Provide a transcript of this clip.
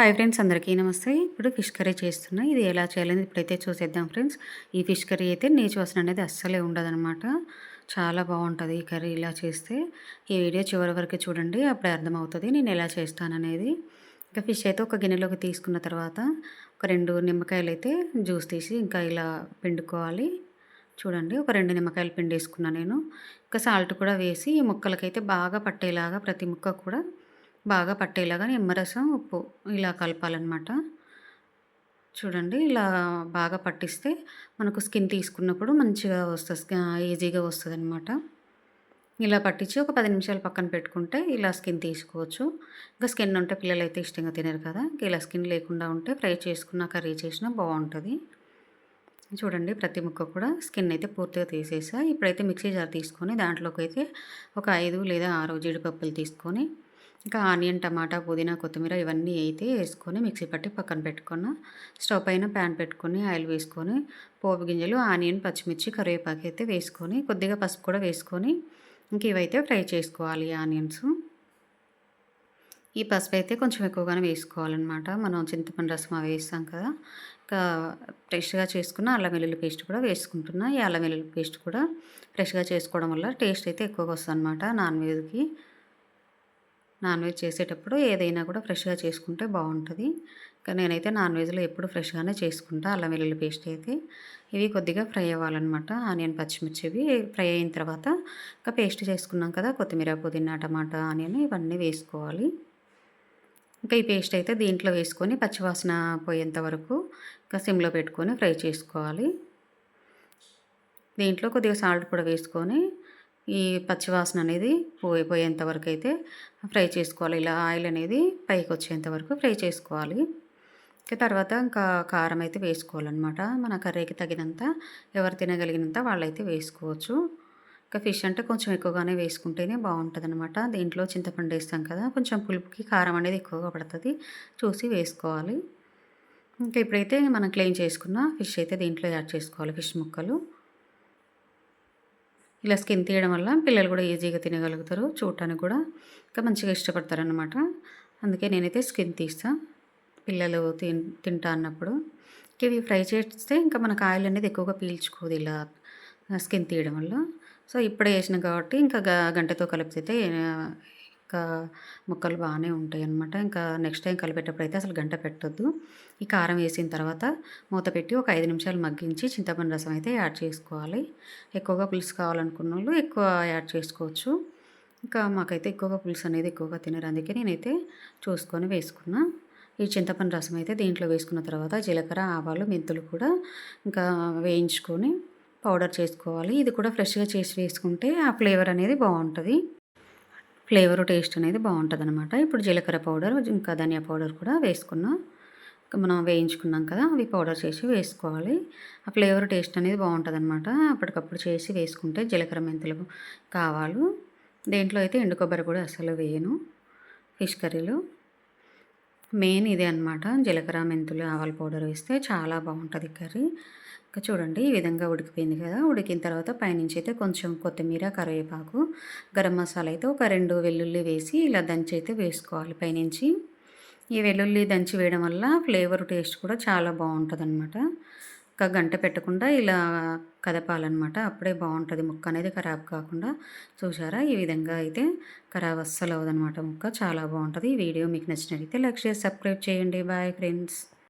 Hi friends అందరికీ నమస్తే. ఇప్పుడు ఫిష్ కర్రీ చేస్తున్నా. ఇది ఎలా చేయాలని ఇప్పుడైతే చూసేద్దాం ఫ్రెండ్స్ ఈ ఫిష్ కర్రీ అయితే నీచు వాసన అనేది అస్సలే ఉండదన్నమాట. చాలా బాగుంటుంది ఈ కర్రీ ఇలా చేస్తే. ఈ వీడియో చివరి వరకు చూడండి అప్పుడే అర్థమవుతుంది నేను ఎలా చేస్తాననేది. ఇంకా ఫిష్ అయితే ఒక గిన్నెలోకి తీసుకున్న తర్వాత ఒక రెండు నిమ్మకాయలు అయితే జ్యూస్ తీసి ఇంకా ఇలా పిండుకోవాలి. చూడండి ఒక రెండు నిమ్మకాయలు పిండి నేను. ఇంకా సాల్ట్ కూడా వేసి ఈ ముక్కలకైతే బాగా పట్టేలాగా ప్రతి ముక్క కూడా బాగా పట్టేలాగా నిమ్మరసం ఉప్పు ఇలా కలపాలన్నమాట. చూడండి ఇలా బాగా పట్టిస్తే మనకు స్కిన్ తీసుకున్నప్పుడు మంచిగా వస్తుంది ఈజీగా వస్తుంది అనమాట ఇలా పట్టించి ఒక పది నిమిషాలు పక్కన పెట్టుకుంటే ఇలా స్కిన్ తీసుకోవచ్చు. ఇంకా స్కిన్ ఉంటే పిల్లలు అయితే ఇష్టంగా తినరు కదా ఇలా స్కిన్ లేకుండా ఉంటే ఫ్రై చేసుకున్న కర్రీ చేసినా బాగుంటుంది. చూడండి ప్రతి ముక్క కూడా స్కిన్ అయితే పూర్తిగా తీసేసా. ఇప్పుడైతే మిక్సీ జార్ తీసుకొని దాంట్లోకి అయితే ఒక ఐదు లేదా ఆరు జీడిపప్పులు తీసుకొని ఇంకా ఆనియన్ టమాటా పుదీనా కొత్తిమీర ఇవన్నీ అయితే వేసుకొని మిక్సీ పట్టి పక్కన పెట్టుకున్న స్టవ్ పైన ప్యాన్ పెట్టుకొని ఆయిల్ వేసుకొని పోపు గింజలు ఆనియన్ పచ్చిమిర్చి కరివేపాకు అయితే వేసుకొని కొద్దిగా పసుపు కూడా వేసుకొని ఇంక ఇవైతే ఫ్రై చేసుకోవాలి ఆనియన్స్. ఈ పసుపు అయితే కొంచెం ఎక్కువగానే వేసుకోవాలన్నమాట. మనం చింతపండు రసం అవి వేస్తాం కదా ఇంకా ఫ్రెష్గా చేసుకున్న అల్లం వెల్లుల్లి పేస్ట్ కూడా వేసుకుంటున్నా. ఈ అల్లం వెల్లుల్లి పేస్ట్ కూడా ఫ్రెష్గా చేసుకోవడం వల్ల టేస్ట్ అయితే ఎక్కువగా వస్తుంది అనమాట నాన్ వెజ్కి. నాన్ వెజ్ చేసేటప్పుడు ఏదైనా కూడా ఫ్రెష్గా చేసుకుంటే బాగుంటుంది కానీ నేనైతే నాన్ వెజ్లో ఎప్పుడు ఫ్రెష్గానే చేసుకుంటా అల్లం వెల్లుల్లి పేస్ట్ అయితే. ఇవి కొద్దిగా ఫ్రై అవ్వాలన్నమాట. ఆనియన్ పచ్చిమిర్చి ఇవి ఫ్రై అయిన తర్వాత ఇంకా పేస్ట్ చేసుకున్నాం కదా కొత్తిమీర పుదీనా టమాటా ఆనియన్ ఇవన్నీ వేసుకోవాలి. ఇంకా ఈ పేస్ట్ అయితే దీంట్లో వేసుకొని పచ్చివాసన పోయేంత వరకు ఇంకా సిమ్లో పెట్టుకొని ఫ్రై చేసుకోవాలి. దీంట్లో కొద్దిగా సాల్ట్ కూడా వేసుకొని ఈ పచ్చివాసన అనేది పోయిపోయేంత వరకు అయితే ఫ్రై చేసుకోవాలి. ఇలా ఆయిల్ అనేది పైకి వచ్చేంత వరకు ఫ్రై చేసుకోవాలి. తర్వాత ఇంకా కారం అయితే వేసుకోవాలన్నమాట. మన కర్రీకి తగినంత ఎవరు తినగలిగినంత వాళ్ళైతే వేసుకోవచ్చు. ఇంకా ఫిష్ అంటే కొంచెం ఎక్కువగానే వేసుకుంటేనే బాగుంటుంది అనమాట దీంట్లో చింతపండు వేస్తాం కదా కొంచెం పులుపుకి కారం అనేది ఎక్కువగా పడుతుంది. చూసి వేసుకోవాలి. ఇంకా ఇప్పుడైతే మనం క్లీన్ చేసుకున్న ఫిష్ అయితే దీంట్లో యాడ్ చేసుకోవాలి ఫిష్ ముక్కలు. ఇలా స్కిన్ తీయడం వల్ల పిల్లలు కూడా ఈజీగా తినగలుగుతారు చూడటానికి కూడా ఇంకా మంచిగా ఇష్టపడతారు అనమాట అందుకే నేనైతే స్కిన్ తీస్తా. పిల్లలు తిన్ తింటా అన్నప్పుడు. ఇవి ఫ్రై చేస్తే ఇంకా మనకు ఆయిల్ అనేది ఎక్కువగా పీల్చుకోదు ఇలా స్కిన్ తీయడం వల్ల. సో ఇప్పుడే వేసినాం కాబట్టి ఇంకా గంటతో కలిపితే ఇంకా ముక్కలు బాగానే ఉంటాయి అనమాట ఇంకా నెక్స్ట్ టైం కలిపేటప్పుడు అయితే అసలు గంట పెట్టొద్దు. ఈ కారం వేసిన తర్వాత మూత పెట్టి ఒక ఐదు నిమిషాలు మగ్గించి చింతపండు రసం అయితే యాడ్ చేసుకోవాలి. ఎక్కువగా పులుసు కావాలనుకున్న వాళ్ళు ఎక్కువ యాడ్ చేసుకోవచ్చు. ఇంకా మాకైతే ఎక్కువగా పులుసు అనేది ఎక్కువగా తినరు. అందుకే నేనైతే చూసుకొని వేసుకున్నా. ఈ చింతపండు రసం అయితే దీంట్లో వేసుకున్న తర్వాత జీలకర్ర ఆవాలు మెంతులు కూడా ఇంకా వేయించుకొని పౌడర్ చేసుకోవాలి. ఇది కూడా ఫ్రెష్గా చేసి వేసుకుంటే ఆ ఫ్లేవర్ అనేది బాగుంటుంది. ఫ్లేవర్ టేస్ట్ అనేది బాగుంటుంది అనమాట ఇప్పుడు జీలకర్ర పౌడర్ ఇంకా ధనియా పౌడర్ కూడా వేసుకున్నాం. మనం వేయించుకున్నాం కదా అవి పౌడర్ చేసి వేసుకోవాలి. ఆ ఫ్లేవర్ టేస్ట్ అనేది బాగుంటుంది అనమాట అప్పటికప్పుడు చేసి వేసుకుంటే జీలకర్ర మెంతులు కావాలి. దేంట్లో అయితే ఎండు కొబ్బరి కూడా అసలు వేయను. ఫిష్ కర్రీలో. మెయిన్ ఇదే అనమాట జీలకర్ర మెంతులు ఆవాల పౌడర్ వేస్తే చాలా బాగుంటుంది కర్రీ. ఇంకా చూడండి ఈ విధంగా ఉడికిపోయింది కదా. ఉడికిన తర్వాత పైనుంచి అయితే కొంచెం కొత్తిమీర కరివేపాకు గరం మసాలా అయితే ఒక రెండు వెల్లుల్లి వేసి ఇలా దంచి అయితే వేసుకోవాలి పైనుంచి. ఈ వెల్లుల్లి దంచి వేయడం వల్ల ఫ్లేవర్ టేస్ట్ కూడా చాలా బాగుంటుంది అనమాట ఇంకా గంట పెట్టకుండా ఇలా కదపాలన్నమాట. అప్పుడే బాగుంటుంది. ముక్క అనేది ఖరాబ్ కాకుండా చూసారా? ఈ విధంగా అయితే ఖరాబ్ అస్సలు అవ్వదనమాట ముక్క చాలా బాగుంటుంది. ఈ వీడియో మీకు నచ్చినట్లయితే లైక్ చేసి సబ్స్క్రైబ్ చేయండి. Bye friends.